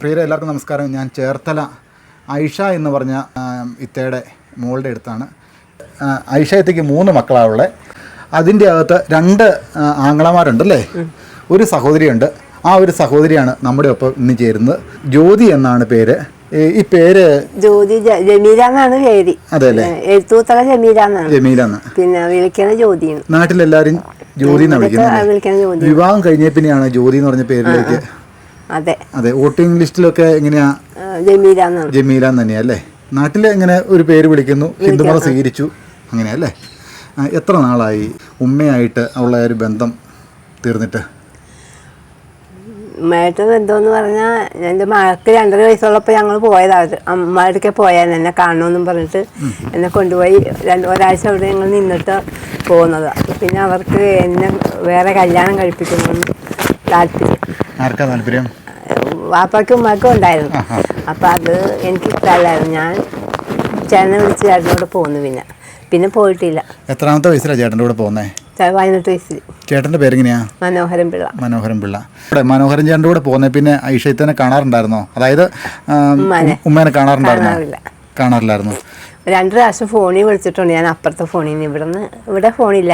പ്രിയരെ എല്ലാവർക്കും നമസ്കാരം. ഞാൻ ചേർത്തല ഐഷ എന്ന് പറഞ്ഞ ഇത്തയുടെ മോളുടെ അടുത്താണ്. ഐഷ ഇത്തയ്ക്ക് മൂന്ന് മക്കളാവുള്ളത് അതിന്റെ അകത്ത് രണ്ട് ആങ്ങളമാരുണ്ട് അല്ലേ? ഒരു സഹോദരിയുണ്ട്. ആ ഒരു സഹോദരിയാണ് നമ്മുടെ ഒപ്പം ഇന്ന് ചേരുന്നത്. ജ്യോതി എന്നാണ് പേര്. ഈ പേര് ജ്യോതി ജമീല എന്നാണ് പേര്. അതെ അല്ലേ? എഴുത്തൂത്തറ ജമീല എന്നാണ് ജമീല പിന്നെ വിളിക്കുന്ന ജ്യോതി എന്നാണ് ഇതൊക്കെ വിളിക്കുന്നത്. ജ്യോതി വിവാഹം കഴിഞ്ഞ പിന്നെയാണ് ജ്യോതി എന്ന് പറഞ്ഞ പേരിലേക്ക് അതെ. അതെ വോട്ടിംഗ് ലിസ്റ്റിലൊക്കെ എങ്ങനെയാ? ജമീല ജമീല തന്നെയാ അല്ലേ? നാട്ടിൽ എങ്ങനെ ഒരു പേര് വിളിക്കുന്നു ഹിന്ദുമതം സ്വീകരിച്ചു അങ്ങനെയല്ലേ അല്ലേ? എത്ര നാളായി ഉമ്മയായിട്ട് ഉള്ള ഒരു ബന്ധം തീർന്നിട്ട്? ഉമ്മയായിട്ട് ബന്ധമെന്ന് പറഞ്ഞാൽ എന്റെ മഴക്ക് രണ്ടര വയസ്സുള്ളപ്പോൾ ഞങ്ങൾ പോയതാണ് അമ്മയുടെ പോയാൽ എന്നെ കാണണമെന്നും പറഞ്ഞിട്ട് എന്നെ കൊണ്ടുപോയി രണ്ട് ഒരാഴ്ച അവിടെ ഞങ്ങൾ നിന്നിട്ട് പോകുന്നത് പിന്നെ അവർക്ക് എന്നെ വേറെ കല്യാണം കഴിപ്പിക്കുന്നു താല്പര്യം. ആർക്കാ താല്പര്യം? വാപ്പാക്കും ഉമ്മാക്കും ഉണ്ടായിരുന്നു. അപ്പം അത് എനിക്ക് ഇഷ്ടമല്ലായിരുന്നു ഞാൻ ചേട്ടനെ വിളിച്ച് ചേട്ടനോട് പോന്നു പിന്നെ. പിന്നെ പോയിട്ടില്ല. എത്രാമത്തെ വയസ്സിലാണ് ചേട്ടന്റെ കൂടെ പോകുന്നേ പതിനെട്ട് വയസ്സിൽ ചേട്ടന്റെ പേരെങ്ങനെയാ? മനോഹരൻ പിള്ള. മനോഹരൻ പിള്ള. ഇവിടെ മനോഹരൻ ചേട്ടന്റെ കൂടെ പോകുന്നേ പിന്നെ ഐഷയത്തിനെ കാണാറുണ്ടായിരുന്നോ? അതായത് ഉമ്മാനെ. കാണാറുണ്ടായിരുന്നോ? കാണാറില്ല. കാണാറില്ലായിരുന്നു. രണ്ട് പ്രാവശ്യം ഫോണിൽ വിളിച്ചിട്ടുണ്ട്. ഞാൻ അപ്പുറത്തെ ഫോണിൽ നിന്ന് ഇവിടുന്ന്. ഇവിടെ ഫോണില്ല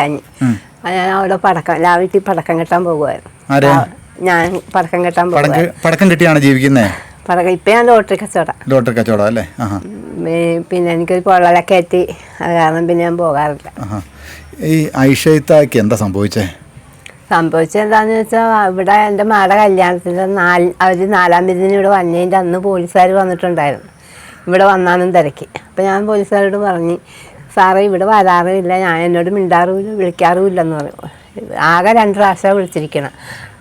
ഞാൻ അവിടെ പടക്കം ആ വീട്ടിൽ പടക്കം കെട്ടാൻ പോകുമായിരുന്നു ഞാൻ പടക്കം കെട്ടാൻ പടക്കം പോകുമായിരുന്നു പടക്കം കെട്ടിയാണ് ജീവിക്കുന്നത് പടക്കം ഇപ്പം ഞാൻ ലോട്ടറി കച്ചവടം. ലോട്ടറി കച്ചവടം അല്ലേ? പിന്നെ എനിക്കൊരു പൊള്ളലൊക്കെ എത്തി അത് കാരണം പിന്നെ ഞാൻ പോകാറില്ല. ഈ ഐഷയിത്താക്ക് എന്താ സംഭവിച്ചേ? സംഭവിച്ചത് എന്താണെന്ന് വെച്ചാൽ ഇവിടെ എന്റെ മാടെ കല്യാണത്തിന് നാല് അവർ നാലാം തീയതി ഇവിടെ വന്നതിന്റെ അന്ന് പോലീസുകാർ വന്നിട്ടുണ്ടായിരുന്നു. ഇവിടെ വന്നാലും തിരക്കി. അപ്പോൾ ഞാൻ പോലീസുകാരോട് പറഞ്ഞു സാറേ ഇവിടെ വരാറുമില്ല. ഞാൻ എന്നോട് മിണ്ടാറുമില്ല വിളിക്കാറുമില്ലെന്ന് പറഞ്ഞു. ആകെ രണ്ട് പ്രാവശ്യം വിളിച്ചിരിക്കണം.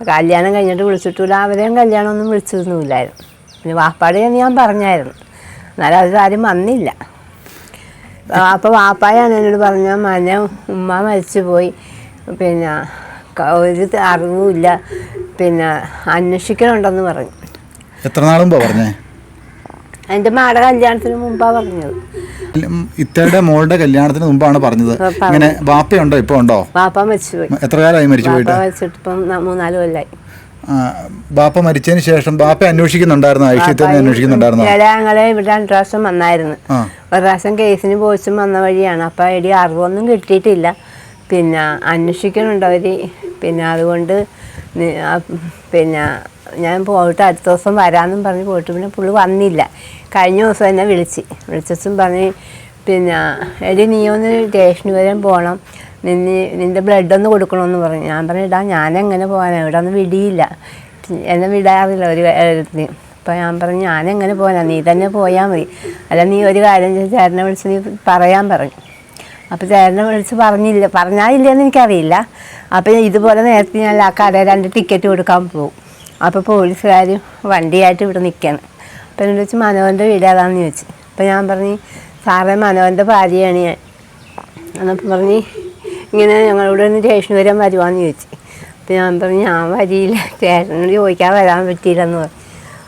കല്യാണം കഴിഞ്ഞിട്ട് വിളിച്ചിട്ടില്ല അവരെയും കല്യാണമൊന്നും വിളിച്ചതൊന്നുമില്ലായിരുന്നു. പിന്നെ വാപ്പാടെ ഞാൻ പറഞ്ഞായിരുന്നു. എന്നാലും അത് ആരും വന്നില്ല. അപ്പോൾ വാപ്പായാണ് എന്നോട് പറഞ്ഞ മന ഉമ്മ മരിച്ചു പോയി പിന്നെ ഒരു അറിവുമില്ല പിന്നെ അന്വേഷിക്കണുണ്ടെന്ന് പറഞ്ഞു. എത്ര നാളുമ്പോ പറഞ്ഞേ? എന്റെ മാട കല്യാണത്തിന് മുമ്പാണ് പറഞ്ഞത്. ഉം, ഇത്തയുടെ മോളുടെ കല്യാണത്തിന് മുമ്പാണ് പറഞ്ഞത്. ഇങ്ങനെ വാപ്പയുണ്ടോ? ഇപ്പൊ ഉണ്ടോ? വാപ്പ മരിച്ചുപോയി എത്ര കാലമായി മരിച്ചു പോയിട്ട്? മരിച്ചിട്ട് ഇപ്പം ന- മൂന്നാൽ കൊല്ലായി. ബാപ്പ മരിച്ചതിന് ശേഷം ബാപ്പ അന്വേഷിക്കുന്നുണ്ടായിരുന്നു? ഐഷ്യത്തിനെ അന്വേഷിക്കുന്നുണ്ടായിരുന്നു? ഞങ്ങളെ ഇവിടെ രണ്ടു പ്രാവശ്യം വന്നായിരുന്നു. ഒരു പ്രാവശ്യം കേസിന് പോയിച്ചും വന്ന വഴിയാണ്. അപ്പൊ എടി അറിവൊന്നും കിട്ടിയിട്ടില്ല. പിന്നെ അന്വേഷിക്കണുണ്ടവര് പിന്നെ അതുകൊണ്ട് പിന്നെ ഞാൻ പോയിട്ട് അടുത്ത ദിവസം വരാമെന്നും പറഞ്ഞ് പോയിട്ട് പിന്നെ പുള്ളി വന്നില്ല. കഴിഞ്ഞ ദിവസം എന്നെ വിളിച്ച്. വിളിച്ചും പറഞ്ഞ് പിന്നെ എടി നീ ഒന്ന് സ്റ്റേഷന് വരെ പോകണം നിന്നെ നിന്റെ ബ്ലഡ് ഒന്ന് കൊടുക്കണമെന്ന് പറഞ്ഞു. ഞാൻ പറഞ്ഞു ഇടാ ഞാനെങ്ങനെ പോകാനാണ് ഇവിടെ ഒന്നും വിടിയില്ല. എന്നെ വിടാറില്ല ഒരു കാര്യത്തിന്. അപ്പോൾ ഞാൻ പറഞ്ഞു ഞാനെങ്ങനെ പോകാനാ നീ തന്നെ പോയാൽ മതി. അല്ല നീ ഒരു കാര്യം ചേട്ടനെ വിളിച്ച് നീ പറയാൻ പറഞ്ഞു. അപ്പോൾ ചേട്ടനെ വിളിച്ച് പറഞ്ഞില്ല. പറഞ്ഞാലില്ലെന്ന് എനിക്കറിയില്ല. അപ്പോൾ ഇതുപോലെ നേരത്തെ ഞാൻ ആ കടയിൽ രണ്ട് ടിക്കറ്റ് കൊടുക്കാൻ പോകും അപ്പോൾ പോലീസുകാർ വണ്ടിയായിട്ട് ഇവിടെ നിൽക്കണം അപ്പോൾ എന്നോട് വെച്ച് മനോഹരന്റെ വീട് ഏതാണെന്ന് ചോദിച്ചു. അപ്പോൾ ഞാൻ പറഞ്ഞു സാറേ മനോഹരന്റെ ഭാര്യയാണ് ഞാൻ. എന്നപ്പോൾ പറഞ്ഞ് ഇങ്ങനെ ഞങ്ങളിവിടെ ഒന്ന് സ്റ്റേഷൻ വരാൻ വരുവാന്ന് ചോദിച്ചു. അപ്പോൾ ഞാൻ പറഞ്ഞു ഞാൻ വരിയില്ല ചേട്ടനോട് ചോദിക്കാൻ വരാൻ പറ്റിയില്ലെന്ന് പറഞ്ഞു.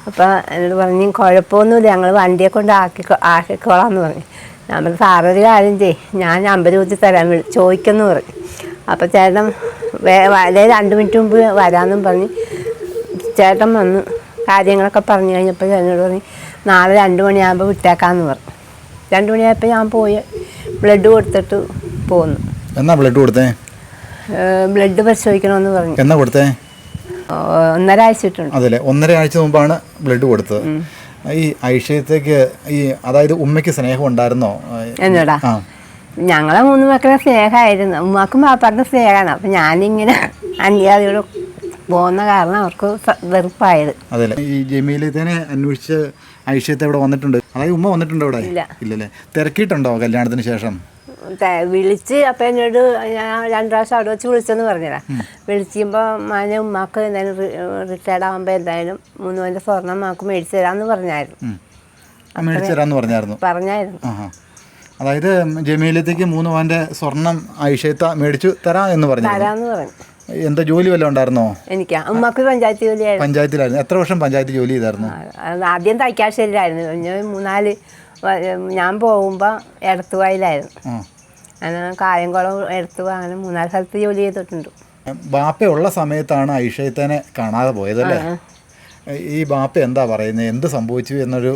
അപ്പോൾ എന്നോട് പറഞ്ഞു കുഴപ്പമൊന്നുമില്ല ഞങ്ങൾ വണ്ടിയെ കൊണ്ട് ആക്കി ആക്കിക്കോളാം എന്ന് പറഞ്ഞു. ഞാൻ പറഞ്ഞു സാറൊരു കാര്യം ചെയ് ഞാൻ അമ്പത് രൂപ തരാൻ ചോദിക്കുമെന്ന് പറഞ്ഞു. അപ്പോൾ ചേട്ടൻ വേ രണ്ട് മിനിറ്റ് മുമ്പ് വരാമെന്നും പറഞ്ഞ്. ചേട്ടൻ വന്ന് കാര്യങ്ങളൊക്കെ പറഞ്ഞു കഴിഞ്ഞപ്പോൾ ചേട്ടനോട് പറഞ്ഞു നാളെ രണ്ട് മണിയാകുമ്പോൾ വിട്ടേക്കാന്ന് പറഞ്ഞു. രണ്ട് മണിയായപ്പോൾ ഞാൻ പോയി ബ്ലഡ് കൊടുത്തിട്ട് പോന്നു. എന്നാ ബ്ലഡ് കൊടുത്തേ? ബ്ലഡ് പരിശോധിക്കണമെന്ന് പറഞ്ഞു. എന്നാ കൊടുത്തേ? ഒന്നര ആഴ്ചയിട്ടുണ്ട് അതല്ലേ ഒന്നര ആഴ്ച മുമ്പാണ് ബ്ലഡ് കൊടുത്തത്. ഈ ഐഷയത്തേക്ക് ഈ അതായത് ഉമ്മയ്ക്ക് സ്നേഹം ഉണ്ടായിരുന്നോ? എന്നോടാ? ഞങ്ങളെ മൂന്ന് മക്കളെ സ്നേഹമായിരുന്നു. ഉമ്മാക്കും പാപ്പാടും സ്നേഹമാണ്. അപ്പം ഞാനിങ്ങനെ അന്യാദിയോട് പോകുന്ന കാരണം അവർക്ക് വെറുപ്പായത്. അതല്ലേ ഈ ജമീലത്തിനെ അന്വേഷിച്ച് ഐഷ്യത്തെ ഇവിടെ വന്നിട്ടുണ്ട്. അതായത് ഉമ്മ വന്നിട്ടുണ്ടോ ഇവിടെ? ഇല്ല. ഇല്ലല്ലേ? തിരക്കിയിട്ടുണ്ടോ കല്യാണത്തിന് ശേഷം? വിളിച്ച് അപ്പം എന്നോട് ഞാൻ രണ്ടു പ്രാവശ്യം അവിടെ വെച്ച് വിളിച്ചെന്ന് പറഞ്ഞതാ. വിളിക്കുമ്പോൾ മാന ഉമ്മാക്ക് എന്തായാലും റിട്ടയർഡ് ആകുമ്പോൾ എന്തായാലും മൂന്ന് പവന്റെ സ്വർണം മാക്ക് മേടിച്ചു തരാമെന്ന് പറഞ്ഞായിരുന്നു. ആ, മേടിച്ചു തരാമെന്ന് പറഞ്ഞായിരുന്നു. പറഞ്ഞായിരുന്നു. അതായത് ജമീലത്തേക്ക് മൂന്ന് പവന്റെ സ്വർണം ഐഷേത്ത മേടിച്ചു തരാം എന്ന് പറഞ്ഞു തരാമെന്ന് പറഞ്ഞു. എന്താ ജോലി വല്ലതും ഉണ്ടായിരുന്നോ? എനിക്ക്. പഞ്ചായത്ത് ജോലിയായിരുന്നു. പഞ്ചായത്തിലായിരുന്നു. എത്ര വർഷം പഞ്ചായത്ത് ജോലി ചെയ്തായിരുന്നു? ആദ്യം തൈക്കാശ്ശേരിയിലായിരുന്നു. പിന്നെ മൂന്നാൽ ഞാൻ പോകുമ്പോൾ എടത്തുവായിലായിരുന്നു. അങ്ങനെ കായംകുളം എടത്തുവ അങ്ങനെ മൂന്നാൽ സ്ഥലത്ത് ജോലി ചെയ്തിട്ടുണ്ട്. ബാപ്പയുള്ള സമയത്താണ് ഐഷയത്തേനെ കാണാതെ പോയത് അല്ലേ ഈ ബാപ്പ എന്താ പറയുന്നത് എന്ത് സംഭവിച്ചു എന്നൊരു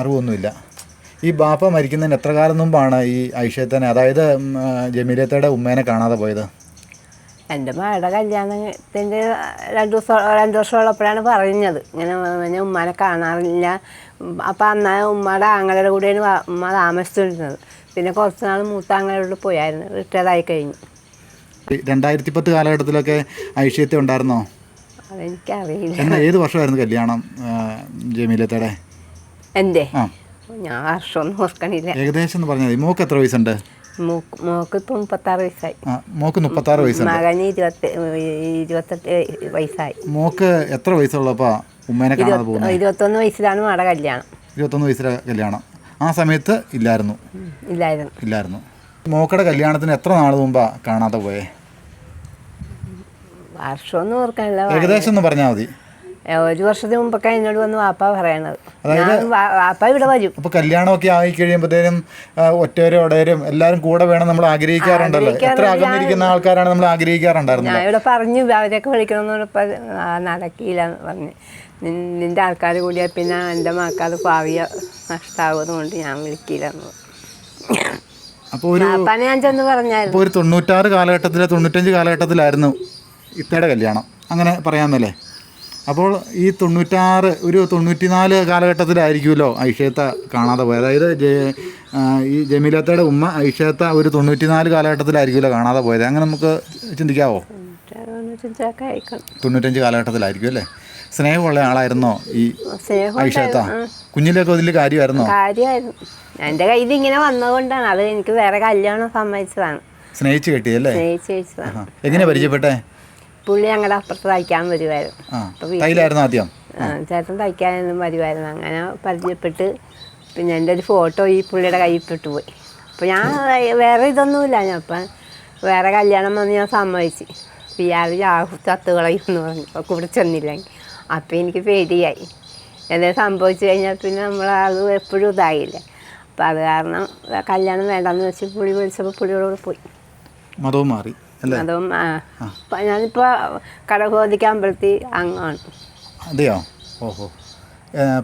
അറിവൊന്നുമില്ല. ഈ ബാപ്പ മരിക്കുന്നതിന് എത്ര കാലം മുമ്പാണ് ഈ ഐഷത്തനെ അതായത് ജമീലത്തയുടെ ഉമ്മേനെ കാണാതെ പോയത്? എന്റെ മകളുടെ കല്യാണത്തിന്റെ രണ്ട് ദിവസം രണ്ട് വർഷം ഉള്ളപ്പോഴാണ് പറഞ്ഞത്. ഇങ്ങനെ പിന്നെ ഉമ്മാനെ കാണാറില്ല. അപ്പം അന്നാ ഉമ്മയുടെ ആങ്ങളുടെ കൂടെയാണ് ഉമ്മ താമസിച്ചിരുന്നത്. പിന്നെ കുറച്ച് നാൾ മൂത്ത ആങ്ങളോട് പോയായിരുന്നു. റിട്ടയർഡായി കഴിഞ്ഞു. രണ്ടായിരത്തി പത്ത് കാലഘട്ടത്തിലൊക്കെ ഐഷയത്തെ ഉണ്ടായിരുന്നോ? അതെനിക്കറിയില്ല. ഏത് വർഷമായിരുന്നു കല്യാണം ജമീലത്തയുടെ? എന്റെ? ആ. ഞാൻ വർഷമൊന്നും ഓർക്കണില്ല ഏകദേശം എന്ന് പറഞ്ഞാൽ മോക്ക് എത്ര വയസ്സുണ്ട് മോക്ക് ഇപ്പം മുപ്പത്താറ് വയസ്സായി മോക്ക് മുപ്പത്താറ് വയസ്സുണ്ട് മകന് ഇരുപത്തി ഇരുപത്തെട്ട് വയസ്സായി മോക്ക് എത്ര വയസ്സുള്ളപ്പോൾ ഉമ്മേനെ കാണാതെ പോകുന്നത് ഇരുപത്തൊന്ന് വയസ്സിലാണ് മകളുടെ കല്യാണം ഇരുപത്തൊന്ന് വയസ്സിലെ കല്യാണം ആ സമയത്ത് ഇല്ലായിരുന്നു ഇല്ലായിരുന്നു ഇല്ലായിരുന്നു മോക്കടെ കല്യാണത്തിന് എത്ര നാൾ മുമ്പാ കാണാതെ പോയേ വർഷമൊന്നും ഓർക്കാനില്ല ഏകദേശം ഒന്ന് പറഞ്ഞാൽ മതി ഒരു വർഷത്തിന് മുമ്പൊക്കെ എന്നോട് വന്ന് വാപ്പ പറയണത്. വാപ്പ ഇവിടെ വരും. അപ്പൊ കല്യാണമൊക്കെ ആയി കഴിയുമ്പോഴത്തേനും ഒറ്റവരും ഒടയരും എല്ലാരും കൂടെ വേണം നമ്മൾ ആഗ്രഹിക്കാറുണ്ടല്ലോ. എത്ര അകന്നിരിക്കുന്ന ആൾക്കാരാണ് നമ്മൾ ആഗ്രഹിക്കാറുണ്ടായിരുന്നത്. ഞാൻ ഇവിടെ പറഞ്ഞു അവരെയൊക്കെ വിളിക്കണം നടക്കിയില്ല പറഞ്ഞു നടക്കില്ല എന്ന് പറഞ്ഞ്. നിന്റെ ആൾക്കാർ കൂടിയാൽ പിന്നെ എന്റെ മക്കാൾ ഭാവിയ നഷ്ടമാകുന്നതുകൊണ്ട് ഞാൻ വിളിക്കില്ല എന്ന് അപ്പോൾ ഒരു വാപ്പാനെ ഞാൻ ചെന്ന് പറഞ്ഞായിരുന്നു. അപ്പോൾ ഒരു തൊണ്ണൂറ്റാറ് കാലഘട്ടത്തിലെ തൊണ്ണൂറ്റഞ്ച് കാലഘട്ടത്തിലായിരുന്നു ഇത്തയുടെ കല്യാണം. അങ്ങനെ പറയാമെന്നല്ലേ അപ്പോൾ ഈ തൊണ്ണൂറ്റാറ് ഒരു തൊണ്ണൂറ്റിനാല് കാലഘട്ടത്തിലായിരിക്കുമല്ലോ ഐഷേത്ത കാണാതെ പോയത്. അതായത് ഈ ജമീലത്തയുടെ ഉമ്മ ഐഷേത്ത ഒരു തൊണ്ണൂറ്റിനാല് കാലഘട്ടത്തിലായിരിക്കുമല്ലോ കാണാതെ പോയത്. അങ്ങനെ നമുക്ക് ചിന്തിക്കാവോ? തൊണ്ണൂറ്റഞ്ച് കാലഘട്ടത്തിലായിരിക്കും അല്ലേ? സ്നേഹമുള്ള ആളായിരുന്നോ ഈ ഐഷേത്ത കുഞ്ഞിലൊക്കെ വലിയ കാര്യമായിരുന്നോ? കാര്യമായിരുന്നു. എന്റെ കയ്യിൽ ഇങ്ങനെ വന്നതുകൊണ്ടാണ് അത് എനിക്ക് വേറെ കല്യാണം സമ്മതിച്ചതാണ്. സ്നേഹിച്ച് കെട്ടിയല്ലേ എങ്ങനെ പരിചയപ്പെട്ടേ? പുള്ളി ഞങ്ങളുടെ അപ്പുറത്ത് തയ്ക്കാൻ വരുമായിരുന്നു അപ്പോൾ വീട്ടിൽ തൈലായിരുന്നു ആദ്യം? ചേട്ടൻ തയ്ക്കാനൊന്നും വരുമായിരുന്നു അങ്ങനെ പരിചയപ്പെട്ട് പിന്നെ എന്റെ ഒരു ഫോട്ടോ ഈ പുള്ളിയുടെ കയ്യിൽ പെട്ടു പോയി. അപ്പോൾ ഞാൻ വേറെ ഇതൊന്നുമില്ല. ഞാൻ അപ്പം വേറെ കല്യാണം വന്ന് ഞാൻ സമ്മതിച്ച്. അപ്പം ഇയാൾ ചാഹു ചത്ത് കളയുമെന്ന് പറഞ്ഞു. അപ്പോൾ കൂടെ ചെന്നില്ലെങ്കിൽ. അപ്പം എനിക്ക് പേടിയായി. എന്തെങ്കിലും സംഭവിച്ചു കഴിഞ്ഞാൽ പിന്നെ നമ്മൾ അത് എപ്പോഴും ഇതായില്ലേ? അപ്പം അത് കാരണം കല്യാണം വേണ്ടെന്ന് വെച്ച് പുളി വിളിച്ചപ്പോൾ പുളിയോടുകൂടെ പോയി. മതവും മാറി. അതും ഞാനിപ്പോൾ കടകോതിക്ക് അമ്പലത്തിൽ അങ്ങാണ്. അതെയോ? ഓഹോ.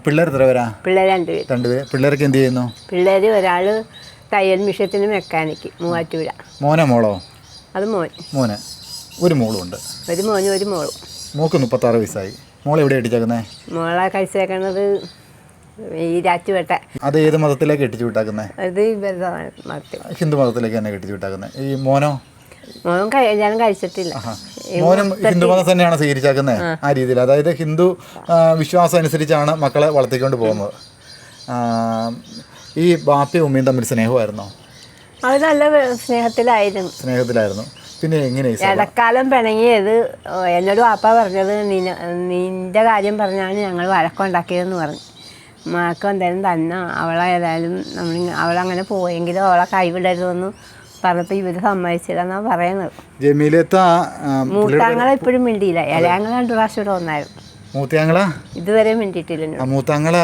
പിള്ളേർ എത്ര പേരാ? പിള്ളേർ രണ്ട് രണ്ട് പേര്. പിള്ളേർക്ക് എന്ത് ചെയ്യുന്നു? പിള്ളേർ ഒരാൾ തയ്യൽ മിഷത്തിന് മെക്കാനിക്ക് മൂവാറ്റൂര മോനോ മോളോ? അത് മോൻ. മോന്. ഒരു മോളും ഉണ്ട്. ഒരു മോനും ഒരു മോളും. മോക്ക് മുപ്പത്താറ് വയസ്സായി. മോൾ എവിടെ ഇട്ടിച്ചേക്കുന്നത് മോളെ കഴിച്ചേക്കണത് ഈ രാറ്റുപേട്ട അത് ഏത് മതത്തിലേക്ക് കെട്ടിച്ചു വിട്ടാക്കുന്നേ? അത് ഹിന്ദു മതത്തിലേക്ക് തന്നെ കെട്ടിച്ചു വിട്ടാക്കുന്നത് ഈ മോനോ? മോൻ കല്യാണം കഴിച്ചിട്ടില്ല. മോനും തന്നെയാണ് സ്വീകരിച്ചേക്കുന്നത് ആ. രീതിയിൽ. അതായത് ഹിന്ദു വിശ്വാസം അനുസരിച്ചാണ് മക്കളെ വളർത്തിക്കൊണ്ട് പോകുന്നത്. ഈ ബാപ്പയും ഉമ്മയും തമ്മിൽ സ്നേഹമായിരുന്നോ? അത് നല്ല സ്നേഹത്തിലായിരുന്നു. സ്നേഹത്തിലായിരുന്നു. പിന്നെ എങ്ങനെ? ഇടക്കാലം പിണങ്ങിയത് എന്നോട് വാപ്പ പറഞ്ഞത് നിന്റെ കാര്യം പറഞ്ഞാണ് ഞങ്ങൾ വഴക്കുണ്ടാക്കിയതെന്ന് പറഞ്ഞു. മാക്ക് എന്തായാലും തന്നെ അവളെ ഏതായാലും നമ്മൾ അവളങ്ങനെ പോയെങ്കിലും അവളെ കൈവിടരുതെന്ന് പറഞ്ഞപ്പോൾ ഇവർ സമ്മതിച്ചില്ലെന്നാണ് പറയുന്നത്. ജമീലത്ത മൂത്താങ്ങളെ ഇപ്പോഴും മിണ്ടിയില്ല. ഇലയാങ്ങൾ രണ്ടു പ്രാവശ്യം ഇവിടെ വന്നായിരുന്നു. മൂത്തയാങ്ങളെ ഇതുവരെ മിണ്ടിയിട്ടില്ല മൂത്താങ്ങള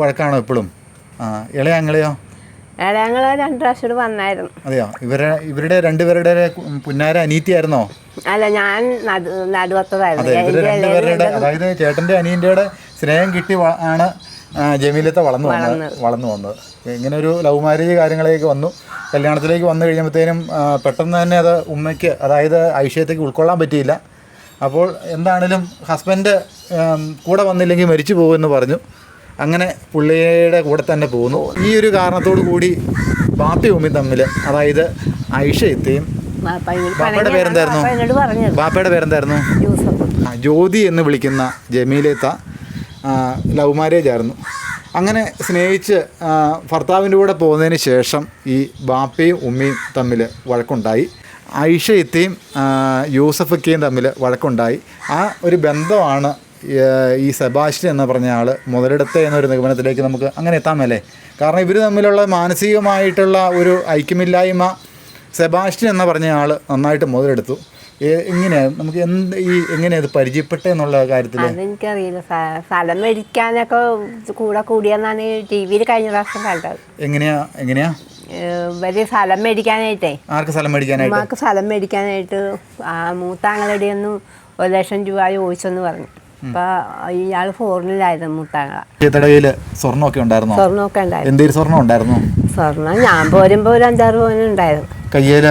വഴക്കാണോ ഇപ്പോഴും? ഇളയാങ്ങളെയോ? ഇളയാങ്ങളെ രണ്ടു പ്രാവശ്യം ഇവിടെ വന്നായിരുന്നു. അതെയോ? ഇവരെ ഇവരുടെ രണ്ടുപേരുടെ പുന്നാര അനീത്തിയായിരുന്നോ? അല്ല ഞാൻ നടു നടുവത്തതായിരുന്നു. അതായത് ചേട്ടന്റെ അനിയന്റെ സ്നേഹം കിട്ടി ആണ് ജമീലത്തെ വളർന്നു വളർന്നു വന്നത്. ഇങ്ങനെ ഒരു ലവ് മാരേജ് കാര്യങ്ങളൊക്കെ വന്നു. കല്യാണത്തിലേക്ക് വന്നു കഴിയുമ്പോഴത്തേനും പെട്ടെന്ന് തന്നെ അത് ഉമ്മയ്ക്ക് അതായത് ഐശ്വര്യത്തേക്ക് ഉൾക്കൊള്ളാൻ പറ്റിയില്ല. അപ്പോൾ എന്താണേലും ഹസ്ബൻഡ് കൂടെ വന്നില്ലെങ്കിൽ മരിച്ചു പോകുമെന്ന് പറഞ്ഞു. അങ്ങനെ പുള്ളിയുടെ കൂടെ തന്നെ പോകുന്നു. ഈ ഒരു കാരണത്തോടു കൂടി ബാപ്പി ഉമ്മി തമ്മിൽ അതായത് ഐഷയത്തെയും ബാപ്പയുടെ പേരെന്തായിരുന്നു? ബാപ്പയുടെ പേരെന്തായിരുന്നു? ജ്യോതി എന്ന് വിളിക്കുന്ന ജമീലേത്ത ലവ് മാരേജ് ആയിരുന്നു. അങ്ങനെ സ്നേഹിച്ച് ഭർത്താവിന്റെ കൂടെ പോകുന്നതിന് ശേഷം ഈ ബാപ്പയും ഉമ്മയും തമ്മിൽ വഴക്കുണ്ടായി. ഐഷയത്തെയും യൂസഫക്കെയും തമ്മിൽ വഴക്കുണ്ടായി. ആ ഒരു ബന്ധമാണ് ഈ, സെബാസ്റ്റ്യൻ എന്ന് പറഞ്ഞ ആൾ മുതലെടുത്ത എന്നൊരു നിഗമനത്തിലേക്ക് നമുക്ക് അങ്ങനെ എത്താമല്ലേ കാരണം ഇവർ തമ്മിലുള്ള മാനസികമായിട്ടുള്ള ഒരു ഐക്യമില്ലായ്മ സെബാസ്റ്റ്യൻ എന്ന് പറഞ്ഞ ആൾ നന്നായിട്ട് മുതലെടുത്തു. എങ്ങനെയാ? നമുക്ക് എന്ത് ഈ എങ്ങനെയാ ഇത് പരിചയപ്പെട്ടെ എന്നുള്ള കാര്യത്തിൽ അതെനിക്കറിയില്ല. സ്ഥലം മേടിക്കാനൊക്കെ കൂടെ കൂടിയെന്നാണ് ടി വിയിൽ കഴിഞ്ഞ പ്രാവശ്യം കണ്ടത്. എങ്ങനെയാ? എങ്ങനെയാ? വലിയ സ്ഥലം മേടിക്കാനായിട്ടേ. ആർക്ക് സ്ഥലം മേടിക്കാനായിട്ട്? ഉമ്മാക്ക് സ്ഥലം മേടിക്കാനായിട്ട് ആ മൂത്താങ്ങളുടെ ഒന്നും ഒരു ലക്ഷം രൂപ ചോദിച്ചെന്ന് പറഞ്ഞു. അപ്പൊ ഇയാൾ ഫോറിനിലായിരുന്നു മൂത്താങ്ങള. ഐഷയത്തയുടെ കയ്യിൽ സ്വർണമൊക്കെ ഉണ്ടായിരുന്നോ? സ്വർണമൊക്കെ ഉണ്ടായിരുന്നു. എന്തേലും സ്വർണം ഉണ്ടായിരുന്നു? സ്വർണം ഞാൻ പോരുമ്പോ ഒരു അഞ്ചാറ് പോലും ഉണ്ടായിരുന്നു. കയ്യിൽ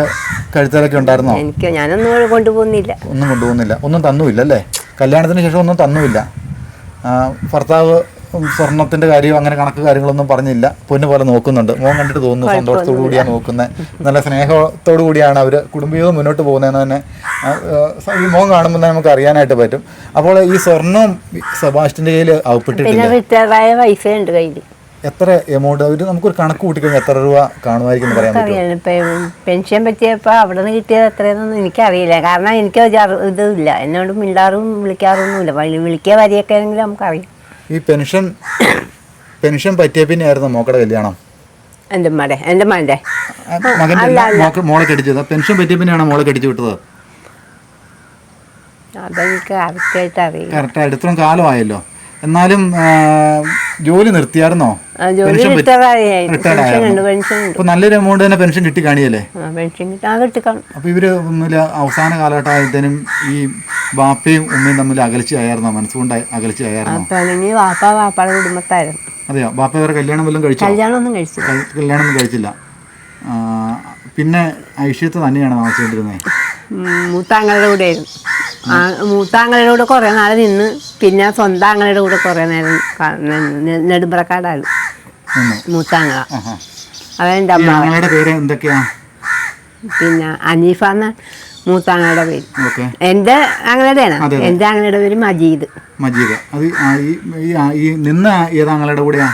കഴുത്തലൊക്കെ ഉണ്ടായിരുന്നോ? എനിക്ക് ഞാനൊന്നും കൊണ്ടുപോകുന്നില്ല. ഒന്നും കൊണ്ടുപോകുന്നില്ല. ഒന്നും തന്നുമില്ല അല്ലേ കല്യാണത്തിന് ശേഷം ഒന്നും തന്നുമില്ല. ഭർത്താവ് സ്വർണത്തിന്റെ കാര്യം അങ്ങനെ കണക്ക് കാര്യങ്ങളൊന്നും പറഞ്ഞില്ല. പൊന്നു പോലെ നോക്കുന്നുണ്ട്. മോൻ കണ്ടിട്ട് തോന്നുന്നു സന്തോഷത്തോടു കൂടിയാണ് നോക്കുന്നത് നല്ല സ്നേഹത്തോടു കൂടിയാണ് അവർ കുടുംബീകം മുന്നോട്ട് പോകുന്നതെന്ന് തന്നെ ഈ മോൻ കാണുമ്പോൾ തന്നെ നമുക്ക് അറിയാനായിട്ട് പറ്റും. അപ്പോൾ ഈ സ്വർണം സെബാസ്റ്റിന്റെ കയ്യിൽ അവപ്പെട്ടിട്ടില്ല പൈസ ഉണ്ട് കയ്യിൽ എത്ര എമൗണ്ട് അവർ നമുക്കൊരു കണക്ക് കൂട്ടിക്കഴിഞ്ഞാൽ എത്ര രൂപ കാണുമായിരിക്കും എന്ന് പറയാൻ അറിയാം പെൻഷൻ പറ്റിയപ്പോൾ അവിടെ നിന്ന് കിട്ടിയത് എത്രയെന്നൊന്നും എനിക്കറിയില്ല. കാരണം എനിക്ക് ഇതില്ല എന്നോട് മിണ്ടാറും വിളിക്കാറൊന്നുമില്ല. വിളിക്കുക വരിയൊക്കെ ആണെങ്കിൽ നമുക്കറിയാം. ഈ പെൻഷൻ പെൻഷൻ പറ്റിയ പിന്നെ ആയിരുന്നു മോക്കടെ കല്യാണം. എന്റെ മടെ എന്റെ മോക്ക് മോളെ കടിച്ചത് പെൻഷൻ പറ്റിയ പിന്നെയാണ് മോളെ കടിച്ചു വിട്ടത്? അതെനിക്ക് കറക്റ്റായിട്ട് അറിയില്ല കറക്റ്റായിട്ട് ഇത്രയും കാലമായല്ലോ. എന്നാലും ജോലി നിർത്തിയായിരുന്നോ? ജോലി റിട്ടയറായി ആയിരുന്നു അപ്പൊ നല്ലൊരു എമൗണ്ട് തന്നെ പെൻഷൻ കിട്ടി. കാണിയല്ലേ പെൻഷൻ കിട്ടിക്കാണും. അപ്പൊ ഇവർ അവസാന കാലഘട്ടമായതിനും ഈ ബാപ്പയും ഉമ്മയും തമ്മിൽ അകൽച്ചയായിരുന്നോ മനസ്സുകൊണ്ട് അകൽച്ചയായിരുന്നോ അപ്പം അല്ലെങ്കിൽ വാപ്പ വാപ്പയുടെ കുടുംബത്തായിരുന്നു. അതെയോ? ബാപ്പ വേറെ കല്യാണം വല്ലതും കഴിച്ചോ? കല്യാണമൊന്നും കഴിച്ചില്ല. കല്യാണം കല്യാണമൊന്നും കഴിച്ചില്ല. പിന്നെ ഐശ്വര്യത്തെ തന്നെയാണ് താമസിച്ചുകൊണ്ടിരുന്നത് മൂത്താങ്ങളുടെ കൂടെ ആയിരുന്നു മൂത്താങ്ങളുടെ കൂടെ കുറേ നാൾ നിന്ന് പിന്നെ സ്വന്തം ആങ്ങളുടെ കൂടെ കുറേ നേരം നെടുമ്പ്രക്കാടായിരുന്നു. മൂത്താങ്ങള. അവന്റെ ഈ അമ്മ? ആങ്ങളുടെ പേര് എന്തൊക്കെയാ? പിന്നെ അനീഫ എന്ന മൂത്താങ്ങളുടെ പേര് എന്റെ ആങ്ങളുടെയാണ്. എന്റെ ആങ്ങളുടെ പേര് മജീദ്. മജീദ്. അത് ഈ നിന്ന ഏതാങ്ങളുടെ കൂടെയാ?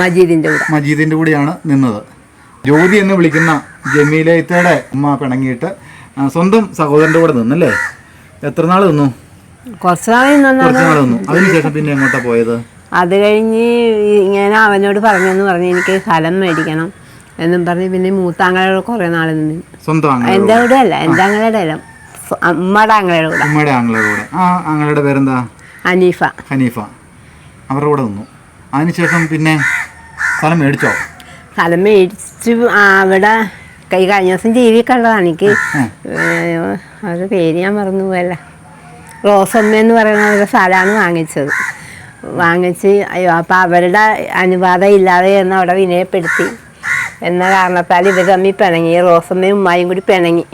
മജീദിന്റെ കൂടെ. മജീദിന്റെ കൂടെയാണ് നിന്നത്. ജ്യോതി എന്ന് വിളിക്കുന്ന ജമീലയത്തയുടെ ഉമ്മ പിണങ്ങിയിട്ട് സ്വന്തം സഹോദരന്റെ കൂടെ നിന്നല്ലേ? എത്ര നാൾ നിന്നു? കുറച്ച് നാൾ നിന്നു. അതിനുശേഷം പിന്നെ എങ്ങോട്ടാ പോയത്? അത് കഴിഞ്ഞ് ഇങ്ങനെ അവനോട് പറഞ്ഞെന്ന് പറഞ്ഞ് എനിക്ക് സ്ഥലം മേടിക്കണം എന്നും പറഞ്ഞ് പിന്നെ മൂത്താങ്ങളുടെ കുറേ നാൾ നിന്ന്. സ്വന്തം എന്റെ കൂടെ? അല്ല എന്റെ അങ്ങളുടെ അല്ല അമ്മയുടെ അങ്ങളുടെ കൂടെ. അമ്മയുടെ അങ്ങളുടെ കൂടെ. ആ അങ്ങളുടെ പേരെന്താ? ഹനീഫ. ഹനീഫ. അവരുടെ കൂടെ നിന്നു. അതിനുശേഷം പിന്നെ സ്ഥലം മേടിച്ചോ? സ്ഥലം മേടിച്ച്. അവിടെ കൈ കഴിഞ്ഞ ദിവസം ടി വി കണ്ടതാണ് എനിക്ക്. അവരുടെ പേര് ഞാൻ മറന്നു പോയല്ല റോസമ്മ എന്ന് പറയുന്ന ഒരു സ്ഥലമാണ് വാങ്ങിച്ചത്. വാങ്ങിച്ച് അയ്യോ അപ്പം അവരുടെ അനുവാദം ഇല്ലാതെ എന്ന് അവിടെ വിനയപ്പെടുത്തി. എന്ന കാരണത്താൽ ഇവർ തമ്മിൽ പിണങ്ങി. റോസമ്മയും ഉമ്മായും കൂടി പിണങ്ങി.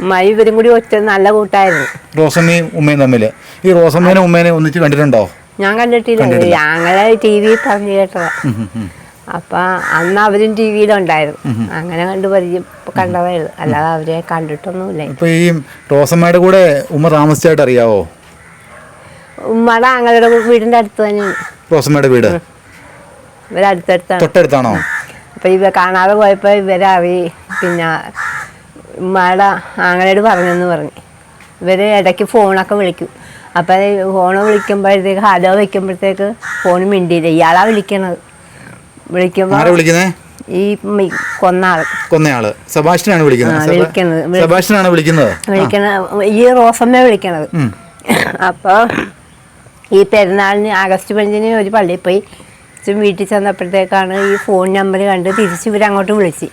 ഉമ്മായി ഇവരും കൂടി ഒറ്റ നല്ല കൂട്ടായിരുന്നു. റോസമ്മയും ഉമ്മയും തമ്മിൽ ഈ റോസമ്മേനെ ഉമ്മേനെ ഒന്നിച്ച് കണ്ടിട്ടുണ്ടോ? ഞാൻ കണ്ടിട്ടില്ല. ഞങ്ങളെ ടി വി പറഞ്ഞു കേട്ടതാ. അപ്പൊ അന്ന് അവരും ടി വിയിലുണ്ടായിരുന്നു. അങ്ങനെ കണ്ടു പരിചയം കണ്ടതേ ഉള്ളൂ. അല്ലാതെ അവരെ കണ്ടിട്ടൊന്നുമില്ല. ഇപ്പൊ ഈ റോസമ്മയുടെ കൂടെ ഉമ്മ താമസിച്ചായിട്ട് അറിയാവോ? ഉമ്മയുടെ ആങ്ങളുടെ വീടിന്റെ അടുത്ത് തന്നെയാണ്. റോസമ്മയുടെ വീട്? ഇവരടുത്തടുത്താണോ തൊട്ടടുത്താണോ? അപ്പൊ ഇവ കാണാതെ പോയപ്പോ ഇവരറി പിന്നെ ഉമ്മയുടെ ആങ്ങളോട് പറഞ്ഞെന്ന് പറഞ്ഞു. ഇവർ ഇടയ്ക്ക് ഫോണൊക്കെ വിളിക്കും. അപ്പൊ ഫോൺ വിളിക്കുമ്പോഴത്തേക്ക് ഹലോ വെക്കുമ്പോഴത്തേക്ക് ഫോൺ മിണ്ടിയില്ല. ഇയാളാ വിളിക്കണത്. വിളിക്കുമ്പോ ആരാ വിളിക്കുന്നേ? ഈ കൊന്നയാൾ. സെബാസ്റ്റ്യനാണ് വിളിക്കുന്നത്. വിളിക്കുന്നത്. വിളി- വിളിക്കുന്നത്. വിളിക്കണ ഈ റോസമ്മ വിളിക്കണത്. അപ്പൊ അപ്പോൾ ഈ പെരുന്നാളിന് ആഗസ്റ്റ് പതിനഞ്ചിന് ഒരു പള്ളിയിൽ പോയി. ചും വീട്ടിൽ ചെന്നപ്പോഴത്തേക്കാണ് ഈ ഫോൺ നമ്പർ കണ്ട് തിരിച്ച് ഇവർ അങ്ങോട്ട് വിളിച്ച്.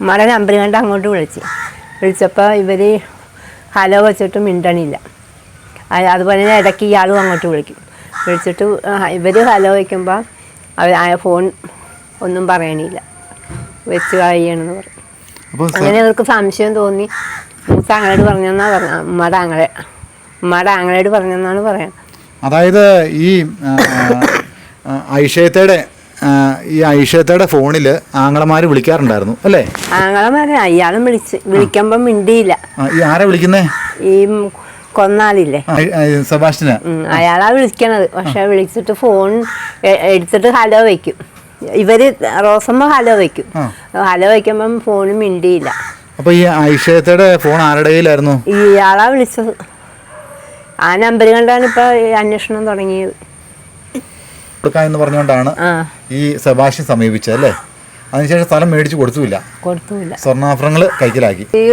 ഉമ്മയുടെ നമ്പർ കണ്ട് അങ്ങോട്ട് വിളിച്ച്. വിളിച്ചപ്പോൾ ഇവർ ഹലോ വെച്ചിട്ട് മിണ്ടണില്ല. അത് അതുപോലെ തന്നെ ഇടയ്ക്ക് ഇയാളും അങ്ങോട്ട് വിളിക്കും. വിളിച്ചിട്ട് ഇവർ ഹലോ വയ്ക്കുമ്പോൾ അവർ ആ ഫോൺ ഒന്നും പറയണില്ല. വെച്ച് കഴിയണമെന്ന് പറയും. അങ്ങനെ അവർക്ക് സംശയം തോന്നി. മൂത്ത ആങ്ങളോട് പറഞ്ഞെന്നാ പറഞ്ഞ. ഉമ്മയുടെ ആങ്ങളെ ഉമ്മയുടെ ആങ്ങളോട് പറഞ്ഞെന്നാണ് പറയാൻ അതായത് ഈ ആ, ഈ ഐഷേത്തയുടെ ഫോണിൽ ആങ്ങളമാർ വിളിക്കാറുണ്ടായിരുന്നു അല്ലേ? ആങ്ങളമാരെ അയാളും വിളിച്ച് വിളിക്കുമ്പോൾ മിണ്ടിയില്ല. ഈ ആരാ വിളിക്കുന്നേ? ഈ കൊന്നാലില്ലേ? ഉം, അയാളാ വിളിക്കണത്. പക്ഷെ വിളിച്ചിട്ട് ഫോൺ എടുത്തിട്ട് ഹലോ വയ്ക്കും. ഇവർ റോസമ്മ ഹലോ വയ്ക്കും. ആ. ഹലോ വയ്ക്കുമ്പം ഫോൺ മിണ്ടിയില്ല. അപ്പൊ ഈ ഐഷേത്തയുടെ ഫോൺ ആരുടെ കയ്യിലായിരുന്നു? ഇയാളാ വിളിച്ചത്. ആ നമ്പർ കണ്ടാണ് ഇപ്പൊ അന്വേഷണം തുടങ്ങിയത്. എന്ന് പറഞ്ഞുകൊണ്ടാണ് ഈ സെബാസ്റ്റ്യൻ സമീപിച്ചത് അല്ലേ? അതിനുശേഷം സ്ഥലം മേടിച്ചു കൊടുത്തുമില്ല കൊടുത്തുമില്ല സ്വർണാഭരണങ്ങൾ കൈക്കലാക്കി. ഈ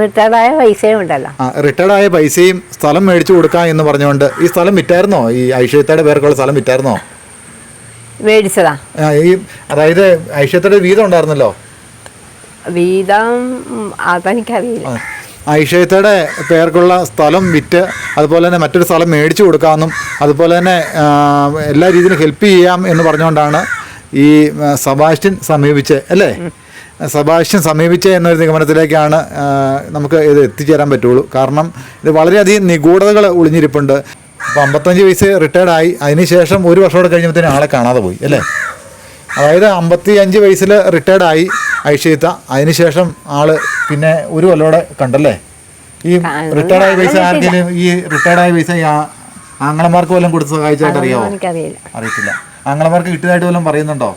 റിട്ടയർഡായ പൈസയും ഉണ്ടല്ലോ. ആ റിട്ടയർഡ് ആയ പൈസയും സ്ഥലം മേടിച്ചു കൊടുക്കാം എന്ന് പറഞ്ഞുകൊണ്ട് ഈ സ്ഥലം വിറ്റായിരുന്നോ? ഈ ഐശ്വര്യത്തയുടെ പേർക്കുള്ള സ്ഥലം വിറ്റായിരുന്നോ? മേടിച്ചതാ. ആ, ഈ അതായത് ഐശ്വര്യത്തയുടെ വീതം ഉണ്ടായിരുന്നല്ലോ. വീതം അതെനിക്കറിയില്ല. ആ, ഐഷയത്തയുടെ പേർക്കുള്ള സ്ഥലം വിറ്റ് അതുപോലെ തന്നെ മറ്റൊരു സ്ഥലം മേടിച്ചു കൊടുക്കാമെന്നും അതുപോലെ തന്നെ എല്ലാ രീതിയിലും ഹെൽപ്പ് ചെയ്യാം എന്ന് പറഞ്ഞുകൊണ്ടാണ് ഈ സബാസ്റ്റ്യൻ സമീപിച്ച് അല്ലേ? സബാസ്റ്റ്യൻ സമീപിച്ച എന്നൊരു നിഗമനത്തിലേക്കാണ് നമുക്ക് ഇത് എത്തിച്ചേരാൻ പറ്റുള്ളൂ. കാരണം ഇത് വളരെയധികം നിഗൂഢതകൾ ഒളിഞ്ഞിരിപ്പുണ്ട്. അപ്പോൾ അമ്പത്തഞ്ച് വയസ്സ് റിട്ടയർഡ് ആയി അതിനുശേഷം ഒരു വർഷം കൂടെ കഴിഞ്ഞപ്പോഴത്തേനും ആളെ കാണാതെ പോയി അല്ലേ? അതായത് അമ്പത്തി അഞ്ച് വയസ്സിൽ റിട്ടയർഡ് ആയി ഐഷീത്ത അതിനുശേഷം ആൾ പിന്നെ ഒരു കൊല്ലോടെ കണ്ടല്ലേ? ഈ റിട്ടയർഡ് ആയ പൈസ ആർക്കെങ്കിലും ഈ റിട്ടയർഡ് ആയ പൈസ ആങ്ങളമാർക്ക് വല്ലതും കൊടുത്ത് സഹായിച്ചായിട്ട് അറിയാമോ എനിക്കറിയില്ല. അറിയത്തില്ല. ആങ്ങളമാർക്ക് കിട്ടിയതായിട്ട് വല്ലതും പറയുന്നുണ്ടോ?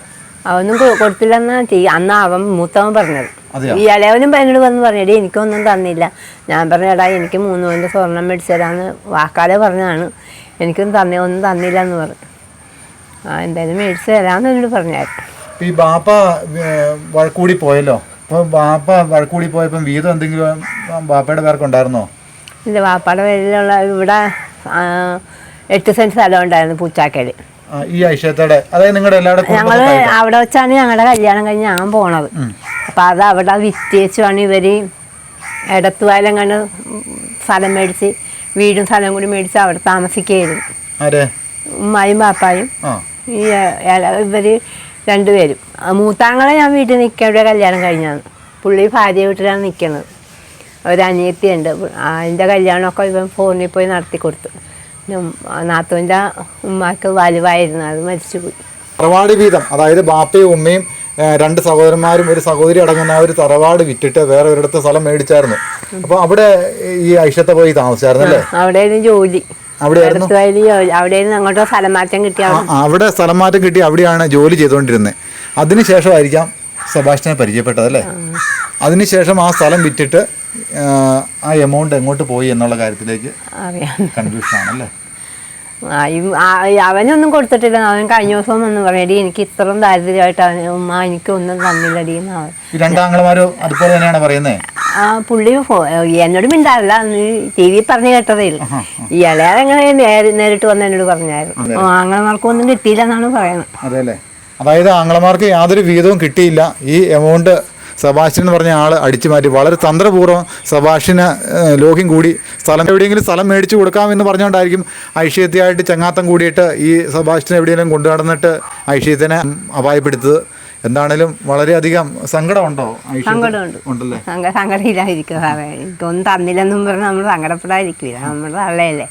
അവനും കൊടുത്തില്ലെന്നാ ചെയ്യ അന്ന് അവൻ മൂത്തവൻ പറഞ്ഞത്? ഈ ഇളയവനും എന്നോട് വന്ന് പറഞ്ഞെടി എനിക്കൊന്നും തന്നില്ല. ഞാൻ പറഞ്ഞേടാ എനിക്ക് മൂന്ന് പവന്റെ സ്വർണം മേടിച്ചതാന്ന് വാക്കാലെ പറഞ്ഞതാണ്. എനിക്കൊന്നും തന്നെ ഒന്നും തന്നില്ല എന്ന് പറഞ്ഞു. ആ എന്തായാലും മേടിച്ചു തരാമെന്ന് എന്നോട് പറഞ്ഞായിരുന്നു. ഈ ബാപ്പ വഴക്കൂടി പോയല്ലോ. അപ്പൊ ബാപ്പ വഴക്കൂടി പോയപ്പം വീതം എന്തെങ്കിലും ബാപ്പയുടെ പേർക്ക് ഉണ്ടായിരുന്നോ ഇല്ല ബാപ്പയുടെ പേരിലുള്ള ഇവിടെ എട്ട് സെന്റ് സ്ഥലം ഉണ്ടായിരുന്നു പൂച്ചാക്കൽ ഈ ഐശ്വര്യത്തോടെ അതായത് നിങ്ങളുടെ എല്ലാവരുടെ ഞങ്ങൾ അവിടെ വെച്ചാണ് ഞങ്ങളുടെ കല്യാണം കഴിഞ്ഞ് ഞാൻ പോണത്. അപ്പൊ അത് അവിടെ വിറ്റേച്ചുമാണ് ഇവർ ഇടത്തുവാലം കണ്ട് സ്ഥലം മേടിച്ച് വീടും സ്ഥലം കൂടി മേടിച്ച് അവിടെ താമസിക്കുകയായിരുന്നു. ഉമ്മായും പാപ്പായും ആ. ഈ ഇവർ രണ്ടുപേരും. മൂത്താങ്ങളെ ഞാൻ വീട്ടിൽ നിൽക്കവിടെ കല്യാണം കഴിഞ്ഞാണ് പുള്ളി ഭാര്യ വീട്ടിലാണ് നിൽക്കുന്നത്. ഒരനിയത്തിയുണ്ട് അതിന്റെ കല്യാണമൊക്കെ ഇവൻ ഫോണിൽ പോയി നടത്തി കൊടുത്തു. നാത്തുവിന്റെ ഉമ്മാക്ക് വലുവായിരുന്നു. അത് മരിച്ചുപോയി. തറവാട് വീതം അതായത് ബാപ്പയും ഉമ്മയും രണ്ട് സഹോദരന്മാരും ഒരു സഹോദരി അടങ്ങുന്ന ഒരു തറവാട് വിറ്റിട്ട് വേറെ ഒരിടത്ത് സ്ഥലം മേടിച്ചായിരുന്നു. അപ്പോൾ അവിടെ ഈ ഐഷത്തെ പോയി താമസിച്ചായിരുന്നു അല്ലേ അവിടെ ജോലി. അങ്ങോട്ടോ കിട്ടിയ അവിടെ. സ്ഥലം മാറ്റം കിട്ടി അവിടെയാണ് ജോലി ചെയ്തുകൊണ്ടിരുന്നത് അതിനുശേഷമായിരിക്കാം സെബാസ്റ്റ്യനെ പരിചയപ്പെട്ടത് അല്ലേ അതിനുശേഷം ആ സ്ഥലം വിറ്റിട്ട് ആ, എമൗണ്ട് എങ്ങോട്ട് പോയി എന്നുള്ള കാര്യത്തിലേക്ക് കൺഫ്യൂഷൻ ആണല്ലേ? അവനൊന്നും കൊടുത്തിട്ടില്ല. അവൻ കഴിഞ്ഞ ദിവസം ഒന്നും പറയടി എനിക്ക് ഇത്രയും ദാരിദ്ര്യമായിട്ട് അവൻ ഉമ്മ എനിക്കൊന്നും തന്നില്ലടി രണ്ടാങ്ങളമാരും അതുപോലെ തന്നെയാണ് പറയുന്നത് ആ പുള്ളി എന്നോട് മിണ്ടാറില്ല. ടി വി പറഞ്ഞു കേട്ടതേ ഇല്ല ഇയാളെ അങ്ങനെ നേരി നേരിട്ട് വന്ന് എന്നോട് പറഞ്ഞായിരുന്നു. ആങ്ങളമാർക്കും ഒന്നും കിട്ടിയില്ല എന്നാണ് പറയുന്നത് അതെ അതായത് ആങ്ങളമാർക്ക് യാതൊരു വീതവും കിട്ടിയില്ല. ഈ എമൗണ്ട് സബാഷ്യൻ എന്ന് പറഞ്ഞ ആൾ അടിച്ചു മാറ്റി. വളരെ തന്ത്രപൂർവം സബാഷിന് ലോഹ്യം കൂടി സ്ഥലം എവിടെയെങ്കിലും സ്ഥലം മേടിച്ചു കൊടുക്കാമെന്ന് പറഞ്ഞുകൊണ്ടായിരിക്കും ഐഷ്യത്യായിട്ട് ചങ്ങാത്തം കൂടിയിട്ട് ഈ സബാഷിനെ എവിടെയെങ്കിലും കൊണ്ടുനടന്നിട്ട് ഐഷ്യത്തിനെ അപായപ്പെടുത്തത് എന്താണേലും വളരെയധികം സങ്കടമുണ്ടോ? ഐഷ്യത്തിന്? സങ്കടമുണ്ട്. ഉണ്ടല്ലേ? സങ്ക സാറേ. എനിക്കൊന്നും തന്നില്ലെന്നും പറഞ്ഞ് നമ്മൾ സങ്കടപ്പെടാതിരിക്കില്ല നമ്മുടെ തള്ളയല്ലേ.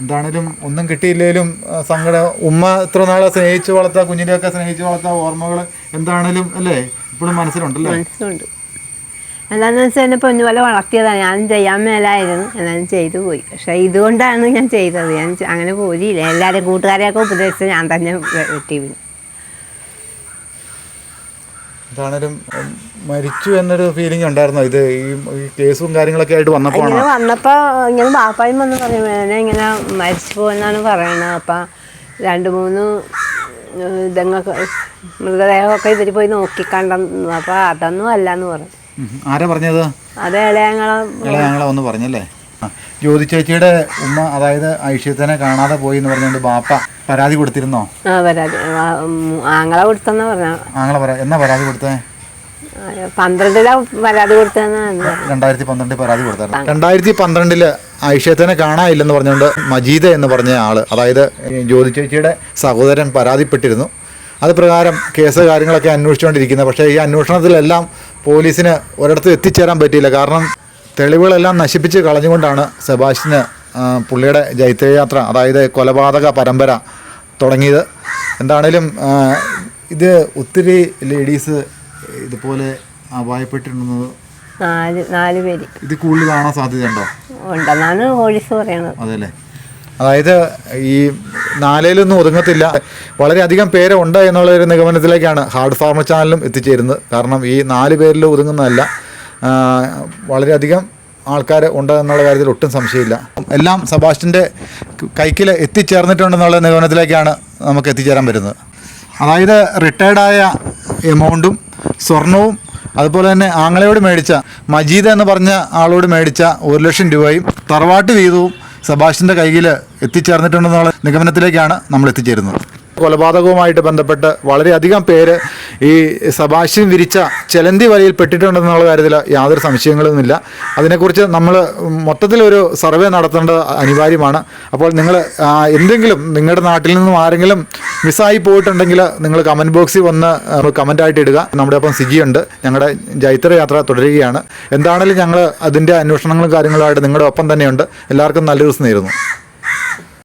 എന്താണേലും ഒന്നും കിട്ടിയില്ലേലും സങ്കട ഉമ്മ ഇത്ര നാളെ സ്നേഹിച്ച് വളർത്ത കുഞ്ഞിനെയൊക്കെ സ്നേഹിച്ച് വളർത്ത ഓർമ്മകൾ എന്താണേലും അല്ലേ? ഇപ്പോഴും മനസ്സിലുണ്ടല്ലേ? മനസ്സുണ്ട് എന്താണെന്ന് വെച്ചാൽ എന്നെ പൊന്നുപോലെ വളർത്തിയതാണ് ഞാൻ ചെയ്യാൻ മേലായിരുന്നു. എന്നാലും ചെയ്തു പോയി. പക്ഷേ ഇതുകൊണ്ടാണ് ഞാൻ ചെയ്തത്. ഞാൻ അങ്ങനെ പോരില്ല എല്ലാവരും കൂട്ടുകാരെയൊക്കെ ഉപദേശിച്ച് ഞാൻ തന്നെ വെട്ടി വീണു എന്താണേലും മരിച്ചു എന്നൊരു ഫീലിംഗ് ഉണ്ടായിരുന്നോ? ഇത് ഈ ഈ കേസും കാര്യങ്ങളൊക്കെ ആയിട്ട് വന്നപ്പോൾ ഇങ്ങനെ വന്നപ്പോൾ ഇങ്ങനെ ബാപ്പായും വന്ന് പറയുമ്പോ ഇങ്ങനെ മരിച്ചു പോകുന്നാണ് പറയണത് അപ്പം രണ്ട് മൂന്ന് ഇതങ്ങൾക്ക് മൃതദേഹമൊക്കെ ഇവർ പോയി നോക്കിക്കണ്ടെന്നു അപ്പൊ അതൊന്നും അല്ല എന്ന് പറഞ്ഞു ആരാ പറഞ്ഞത്? അത് ഇളയങ്ങളെ ഇളയങ്ങളെ ഒന്ന് പറഞ്ഞല്ലേ? ജ്യോതി ചേച്ചിയുടെ ഉമ്മ അതായത് ഐഷ്യത്തിനെ കാണാതെ പോയി എന്ന് പറഞ്ഞുകൊണ്ട് ബാപ്പ പരാതി കൊടുത്തിരുന്നോ? ആ പരാതി. ആ, ഉം, ആങ്ങളെ കൊടുത്തെന്ന് പറഞ്ഞ ആങ്ങളെ പറ എന്നാ പരാതി കൊടുത്തേ? പന്ത്രണ്ടിലാ പരാതി രണ്ടായിരത്തി പന്ത്രണ്ടിൽ പരാതി കൊടുത്തായിരുന്നു. രണ്ടായിരത്തി പന്ത്രണ്ടിൽ ഐഷ്യത്തിനെ കാണാനില്ലെന്ന് പറഞ്ഞുകൊണ്ട് മജീദ് എന്ന് പറഞ്ഞ ആൾ അതായത് ഈ ജ്യോതി ചേച്ചിയുടെ സഹോദരൻ പരാതിപ്പെട്ടിരുന്നു. അത് പ്രകാരം കേസ് കാര്യങ്ങളൊക്കെ അന്വേഷിച്ചുകൊണ്ടിരിക്കുന്നത് പക്ഷേ ഈ അന്വേഷണത്തിലെല്ലാം പോലീസിന് ഒരിടത്ത് എത്തിച്ചേരാൻ പറ്റിയില്ല. കാരണം തെളിവുകളെല്ലാം നശിപ്പിച്ച് കളഞ്ഞുകൊണ്ടാണ് സെബാസ്റ്റിന് പുള്ളിയുടെ ജൈത്രയാത്ര അതായത് കൊലപാതക പരമ്പര തുടങ്ങിയത്. എന്താണേലും ഇത് ഒത്തിരി ലേഡീസ് ഇതുപോലെ അപായപ്പെട്ടിരുന്നത് നാല് പേര്. ഇത് കൂടുതൽ കാണാൻ സാധ്യതയുണ്ടോ? ഉണ്ടെന്നാണ് പോലീസ് പറയുന്നത്. അതെല്ലേ? അതായത് ഈ നാലയിലൊന്നും ഒതുങ്ങത്തില്ല. വളരെയധികം പേരുണ്ട് എന്നുള്ള ഒരു നിഗമനത്തിലേക്കാണ് ഹാർഡ് ഫാർമർ ചാനലും എത്തിച്ചേരുന്നത്. കാരണം ഈ നാല് പേരിൽ ഒതുങ്ങുന്നതല്ല. വളരെയധികം ആൾക്കാർ ഉണ്ട് എന്നുള്ള കാര്യത്തിൽ ഒട്ടും സംശയമില്ല. എല്ലാം സബാസ്റ്റിന്റെ കൈക്കിൽ എത്തിച്ചേർന്നിട്ടുണ്ടെന്നുള്ള നിഗമനത്തിലേക്കാണ് നമുക്ക് എത്തിച്ചേരാൻ വരുന്നത് അതായത് റിട്ടയർഡായ എമൗണ്ടും സ്വർണവും അതുപോലെ തന്നെ ആങ്ങളയോട് മേടിച്ച മജീദ് എന്ന് പറഞ്ഞ ആളോട് മേടിച്ച ഒരു ലക്ഷം രൂപയും തറവാട്ട് വീതവും സബാഷിന്റെ കയ്യിൽ എത്തിച്ചേർന്നിട്ടുണ്ടെന്നുള്ള നിഗമനത്തിലേക്കാണ് നമ്മൾ എത്തിച്ചേരുന്നത്. കൊലപാതകവുമായിട്ട് ബന്ധപ്പെട്ട് വളരെയധികം പേര് ഈ സബാഷ്യം വിരിച്ച ചെലന്തി വലയിൽ പെട്ടിട്ടുണ്ടെന്നുള്ള കാര്യത്തിൽ യാതൊരു സംശയങ്ങളൊന്നുമില്ല. അതിനെക്കുറിച്ച് നമ്മൾ മൊത്തത്തിലൊരു സർവേ നടത്തേണ്ടത് അനിവാര്യമാണ്. അപ്പോൾ നിങ്ങൾ എന്തെങ്കിലും നിങ്ങളുടെ നാട്ടിൽ നിന്നും ആരെങ്കിലും മിസ്സായി പോയിട്ടുണ്ടെങ്കിൽ നിങ്ങൾ കമന്റ് ബോക്സിൽ വന്ന് കമന്റായിട്ട് ഇടുക. നമ്മുടെ ഒപ്പം സിജിയുണ്ട്. ഞങ്ങളുടെ ജൈത്ര യാത്ര തുടരുകയാണ്. എന്താണെങ്കിലും ഞങ്ങൾ അതിന്റെ അന്വേഷണങ്ങളും കാര്യങ്ങളുമായിട്ട് നിങ്ങളുടെ ഒപ്പം തന്നെയുണ്ട്. എല്ലാവർക്കും നല്ല ദിവസം നേരുന്നു.